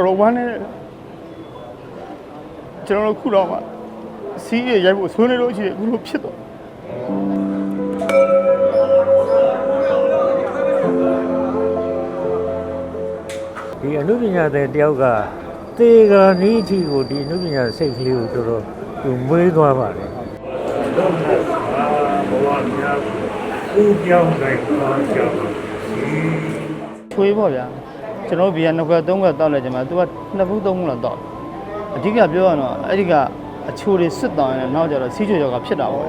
တော်တော်ဝမ်းနေတယ်ကျွန်တော်တို့ခုတော့မှစီးရရိုက်ဖို့ဆွေးနေလို့ရှိတယ်အခုလိုဖြစ်တော့ဒီအနုပညာတဲ့တယောက်ကသေကနီးချီကိုဒီအနုပညာစိတ်ကလေးကိုတော်တော်သူမွေးသွားပါတယ်တော့ဘဝများကိုကြောင်းတိုင်းသွားကြပါချွေးပေါ့ဗျာ ကျွန်တော်တို့ဘီကနှစ်ခွက်သုံးခွက်တောက်လိုက်ကြမှာသူကနှစ်ဘူးသုံးဘူးလောက်တောက်အဓိကပြောရတော့အဲ့ဒီကအချိုတွေစစ်တောင်းရင်နောက်ကျတော့စီးချွေရောကဖြစ်တာပေါ့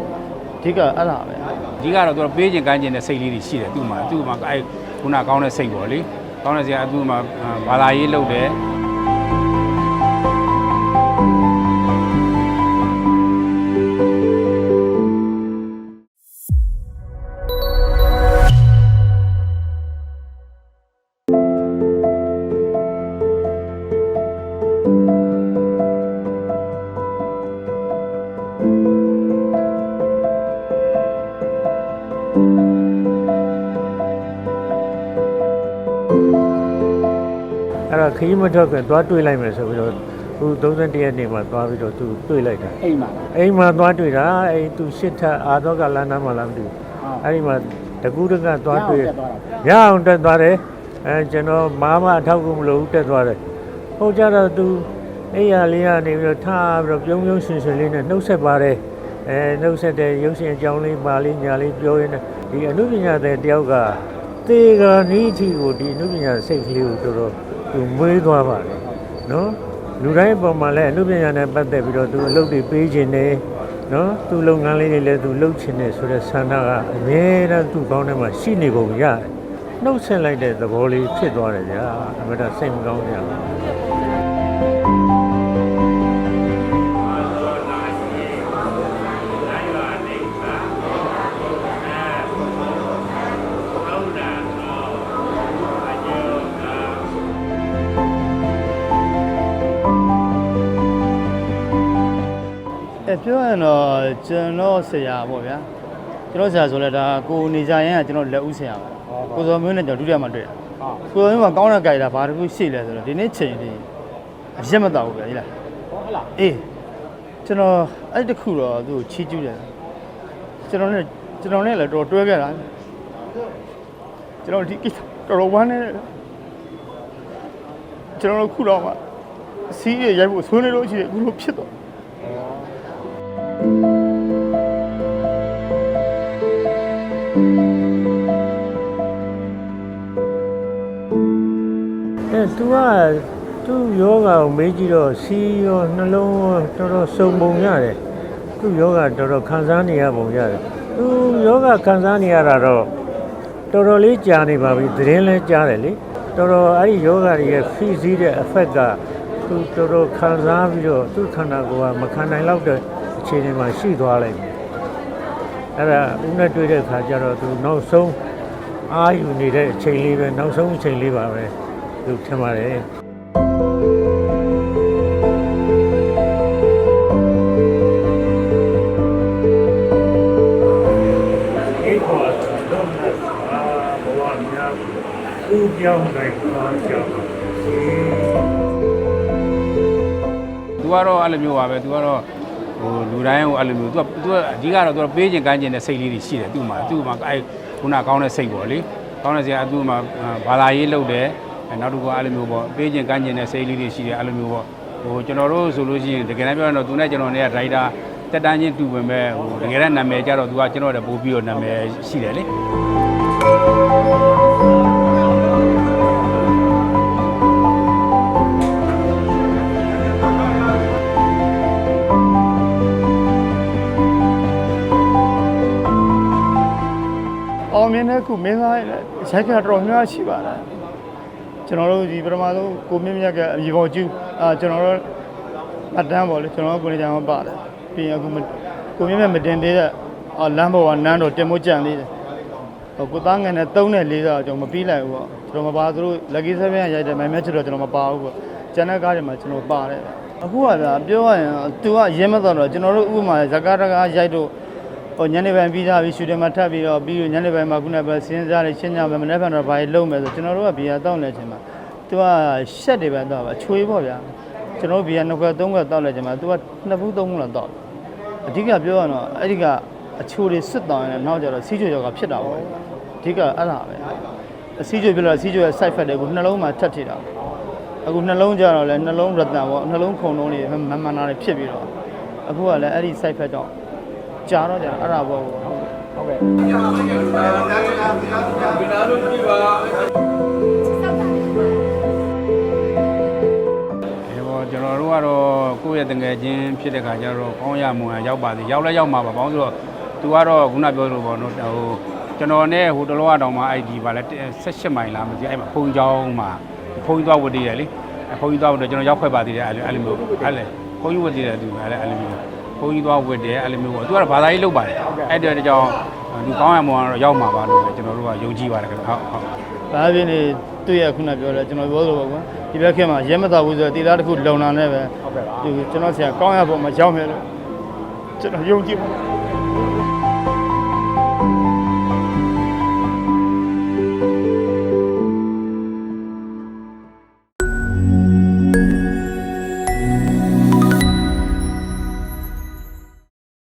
အဓိကအဲ့ဒါပဲအဓိကတော့သူကပေးခြင်းကမ်းခြင်းတဲ့စိတ်လေးတွေရှိတယ်သူ့မှာသူ့မှာအဲခုနကောင်းတဲ့စိတ်ပေါ့လေကောင်းတဲ့စိတ်ကသူ့မှာဘာသာရေးလုပ်တယ် တော့ခရီးမထွက်ခင်သွားတွေ့လိုက်မယ်ဆိုပြီးတော့သူ31ရက်နေ့မှာသွားပြီးတော့သူတွေ့လိုက်တာအိမ်မှာအိမ်မှာသွားတွေ့တာအဲ့သူရှစ်ထပ်အာတော့ကလမ်းနားမှာလားမသိဘူးအဲ့ဒီမှာတကူးတကသွားတွေ့ရအောင်တက်သွားတယ်အဲကျွန်တော်မာမအထောက်ကူမလို့ဘူးတက်သွားတယ်ဟုတ်ကြတော့သူအဲ့ရလေးကနေပြီးတော့ထားပြီးတော့ပြုံးပြုံးရှင်ရှင်လေးနဲ့နှုတ်ဆက်ပါတယ်အဲနှုတ်ဆက်တဲ့ရုပ်ရှင်အကြောင်းလေးပါလေးညာလေးပြောရင်းနဲ့ဒီအနုပညာတဲ့တယောက်ကသေကနီးချီကိုဒီအနုပညာစိတ်ကလေးကိုတော်တော် သူမွေးသွားပါတယ်နော်လူတိုင်းအပေါ်မှာလည်းအမှုပညာနဲ့ပတ်သက်ပြီးတော့သူအလုပ်တွေပေးခြင်းနဲ့နော်သူလုပ်ငန်းလေးတွေလည်းသူလုပ်ချင်တယ်ဆိုတဲ့ဆန္ဒကအမြဲတမ်းသူ့ကောင်းထဲမှာရှိနေပုံရတယ်။နှုတ်ဆက်လိုက်တဲ့သဘောလေးဖြစ်သွားတယ်ဗျာအမှန်တော့စိတ်မကောင်းကြဘူး အဲပြောရရင်တော့ကျွန်တော်ဆရာပေါ့ဗျာကျွန်တော်ဆရာဆိုလဲဒါကိုနေကြရင်ကကျွန်တော်လက်ဦးဆရာပါကိုစောမျိုးနဲ့ကျွန်တော်ဒုတိယမှာတွေ့တာကိုစောမျိုးကကောင်းတဲ့ကြိုက်တာဘာတစ်ခုရှိလဲဆိုတော့ဒီနေ့ချိန်ဒီအရက်မတော့ဘူးဗျာကြီးလားဟုတ်လားအေးကျွန်တော်အဲ့တခုတော့သူ့ကိုချီးကျူးတယ်ကျွန်တော်နဲ့ကျွန်တော်နဲ့လည်းတော်တွဲခဲ့တာကျွန်တော်ဒီကိစ္စတော်တော်ဝမ်းနေတယ်ကျွန်တော်တို့ခုတော့မှစီးရရိုက်ဖို့ဆွေးနေလို့ရှိတယ်အခုလိုဖြစ်တော့ အဲသူကသူ့ယောဂကိုမေးကြည့်တော့စီရောနှလုံးရောတော်တော်စုံပုံရတယ်သူ့ယောဂတော်တော်ခံစားနေရပုံရတယ်သူယောဂခံစားနေရတာတော့တော်တော်လေးကြာနေပါပြီသတင်းလဲကြားတယ်လေတော်တော်အဲ့ဒီယောဂတွေရဲ့ဖိစီးတဲ့ effect ကသူတော်တော်ခံစားပြီးတော့သူ့ခန္ဓာကိုယ်ကမခံနိုင်တော့တဲ့ အခြေအနေမှာရှိသွားလိုက်တယ်အဲ့ဒါဦးနဲ့တွေ့တဲ့ခါကျတော့သူနောက်ဆုံးအာယူနေတဲ့အချိန်လေးပဲနောက်ဆုံးအချိန်လေးပါပဲသူထင်ပါတယ်အိတ်ပေါ်တော့အာဘဝများကိုကြောင်းတိုင်းသွားကြပါသူကတော့အဲ့လိုမျိုးပါပဲသူကတော့ ဟိုလူတိုင်းကိုအဲ့လိုမျိုးသူကသူကအဓိကတော့သူကပေးခြင်းကမ်းခြင်းတဲ့စိတ်လေးတွေရှိတယ်သူ့မှာသူ့မှာအဲခုနကောင်းတဲ့စိတ်ပေါ့လေကောင်းတဲ့စိတ်ကသူ့မှာဘာသာရေးလုပ်တယ်နောက်တစ်ခုကအဲ့လိုမျိုးပေါ့ပေးခြင်းကမ်းခြင်းတဲ့စိတ်လေးတွေရှိတယ်အဲ့လိုမျိုးပေါ့ဟိုကျွန်တော်တို့ဆိုလို့ရှိရင်တကယ်တမ်းပြောရင်တော့သူနဲ့ကျွန်တော်နဲ့ကဒရိုက်တာတက်တန်းချင်းတူပေမဲ့ဟိုတကယ်တမ်းနာမည်ကြတော့သူကကျွန်တော်တို့ပို့ပြီးတော့နာမည်ရှိတယ်လေ င်မြင်တဲ့ခုမင်းသားရဲ့ရိုက်ကတော်တော်များများရှိပါတယ်ကျွန်တော်တို့ဒီပထမဆုံးကိုမြင့်မြတ်ကအမြေပေါ်ကျူးအာကျွန်တော်တို့အတန်းပေါ့လေကျွန်တော်တို့ကိုနေကြမှာပါတယ်ပြီးရင်အခုမကိုမြင့်မြတ်မတင်သေးတဲ့အာလမ်းပေါ်ကနန်းတော်တင်မိုးကြံသေးတယ်ဟိုကိုသားငယ်နဲ့3နဲ့4တော့ကျွန်တော်မပြီးလိုက်ဘူးပေါ့ကျွန်တော်မပါသူတို့ lucky 7ရိုက်တယ်မိုင်မက်ချတော့ကျွန်တော်မပါဘူးပေါ့ကျန်တဲ့ကားတွေမှာကျွန်တော်ပါတယ်အခုကဗျာပြောရရင် तू ကရဲမတော့တော့ကျွန်တော်တို့ဥပမာဇကာတကာရိုက်တော့ ဟိုညနေပိုင်းပြီးသားပြီးရှူတယ်မှာထပ်ပြီးတော့ပြီးညနေပိုင်းမှာခုနကပဲစဉ်းစားနေရှင်းကြမယ်မနေ့ကတော့ဘာလုံးမယ်ဆိုကျွန်တော်တို့ကဘီယာတောင်းနေချိန်မှာသူကရှက်တွေပဲတော့အချွေးပေါ့ဗျာကျွန်တော်တို့ဘီကနှစ်ခွက်သုံးခွက်တောက်လိုက်ကြမှာသူကနှစ်ဘူးသုံးဘူးလောက်တောက်အဓိကပြောရတော့အဲ့ဒီကအချိုတွေစစ်တောင်းရင်နောက်ကျတော့စီးချိုရောကဖြစ်တာပေါ့အဓိကအဲ့ဒါပဲအစီးချိုဖြစ်လာစီးချိုရဲ့ side effect တွေကိုနှလုံးမှာထပ်ထိတာအခုနှလုံးကြတော့လဲနှလုံးရတန်ပေါ့နှလုံးခုန်လုံးတွေမမှန်နာတွေဖြစ်ပြီးတော့အခုကလည်းအဲ့ဒီ side effect တော့ ကြာတော့ကြာအဲ့ဒါပေါ့ဟုတ်ဟုတ်ကဲ့ဒီပေါ်ကျွန်တော်တို့ကတော့ကိုယ့်ရဲ့တငယ်ချင်းဖြစ်တဲ့ခါကျတော့ကောင်းရမွန်ရောက်ပါသေးရောက်လဲရောက်မှာပါဘောင်းဆိုတော့သူကတော့ခုနပြောလို့ပေါ့နော်ဟိုကျွန်တော်နဲ့ဟိုတလောကတောင်မှအဲ့ဒီဗာလဲ18မိုင်လားမသိအဲ့မှာဖုန်ချောင်းမှာဖုန်ကြီးသွားဝတ်တည်တယ်လေဖုန်ကြီးသွားဝတ်တယ်ကျွန်တော်ရောက်ဖွဲ့ပါသေးတယ်အဲ့လိုအဲ့လိုမျိုးအဲ့လေဖုန်ကြီးဝတ်တည်တယ်သူအဲ့လေအဲ့လိုမျိုး ဖုန်ကြီးသွားဝတ်တယ်အဲ့လိုမျိုးပေါ့သူကတော့ဘာသာရေးလုပ်ပါတယ်အဲ့တဲ့ကြောင့်လူကောင်းရမွန်ကတော့ရောက်မှာပါလို့ကျွန်တော်တို့ကယုံကြည်ပါတယ်ခင်ဗျဟုတ်ဟုတ်ဘာဖြစ်နေသူ့ရဲ့ခုနပြောတယ်ကျွန်တော်ပြောလို့ပါကွာဒီဘက်ခင်မှာရဲမတော်ဘူးဆိုတော့တီလာတစ်ခုလုံလာနေပဲဟုတ်ကဲ့ပါဒီကျွန်တော်ဆရာကောင်းရဖို့မရောက်မယ်လို့ကျွန်တော်ယုံကြည်ပါ